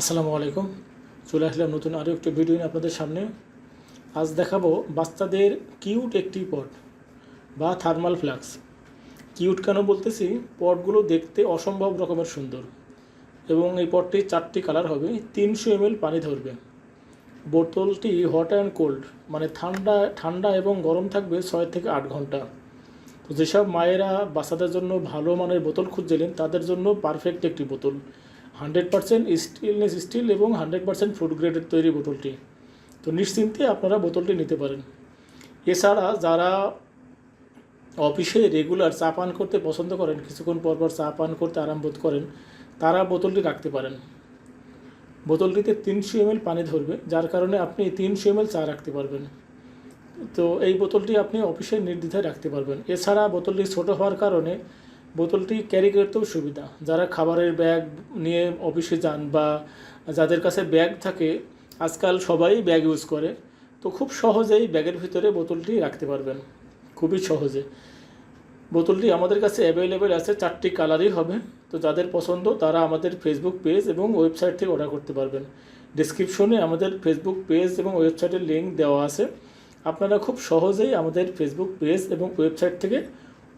আসসালামু আলাইকুম। চলে আসলাম নতুন আরও একটি ভিডিও নিয়ে আপনাদের সামনে। আজ দেখাবো বাচ্চাদের কিউট একটি পট বা থার্মাল ফ্লাক্স। কিউট কেন বলতেছি? পটগুলো দেখতে অসম্ভব রকমের সুন্দর এবং এই পটটি চারটি কালার হবে, তিনশো এমএল পানি ধরবে। বোতলটি হট অ্যান্ড কোল্ড মানে ঠান্ডা ঠান্ডা এবং গরম থাকবে ছয় থেকে আট ঘণ্টা। তো যেসব মায়েরা বাচ্চাদের জন্য ভালো মানের বোতল খুঁজছিলেন, তাদের জন্য পারফেক্ট একটি বোতল। হান্ড্রেড পার্সেন্ট স্টিলনেস স্টিল এবং হান্ড্রেড পার্সেন্ট ফুড গ্রেডের তৈরি বোতলটি। তো নিশ্চিন্তে আপনারা বোতলটি নিতে পারেন। এছাড়া যারা অফিসে রেগুলার চা পান করতে পছন্দ করেন, কিছুক্ষণ পর পর চা পান করতে আরাম বোধ করেন, তারা বোতলটি রাখতে পারেন। বোতলটিতে তিনশো এমএল পানি ধরবে, যার কারণে আপনি তিনশো এমএল চা রাখতে পারবেন। তো এই বোতলটি আপনি অফিসে নির্দ্বিধায় রাখতে পারবেন। এছাড়া বোতলটি ছোটো হওয়ার কারণে বোতলটি ক্যারি করতেও সুবিধা। যারা খাবারের ব্যাগ নিয়ে অফিসে যান বা যাদের কাছে ব্যাগ থাকে, আজকাল সবাই ব্যাগ ইউজ করে। তো খুব সহজেই ব্যাগের ভিতরে বোতলটি রাখতে পারবেন। খুবই সহজে। বোতলটি আমাদের কাছে অ্যাভেলেবেল আছে, চারটি কালারই হবে। তো যাদের পছন্দ, তারা আমাদের ফেসবুক পেজ এবং ওয়েবসাইট থেকে অর্ডার করতে পারবেন। ডিসক্রিপশনে আমাদের ফেসবুক পেজ এবং ওয়েবসাইটের লিঙ্ক দেওয়া আছে। আপনারা খুব সহজেই আমাদের ফেসবুক পেজ এবং ওয়েবসাইট থেকে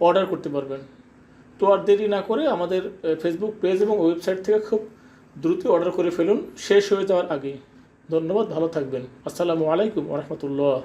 অর্ডার করতে পারবেন। তো আর দেরি না করে আমাদের ফেসবুক পেজ এবং ওয়েবসাইট থেকে খুব দ্রুত অর্ডার করে ফেলুন। শেষ হয়ে যাওয়ার আগে। ধন্যবাদ, ভালো থাকবেন। আসসালামু আলাইকুম রহমতুল্লাহ।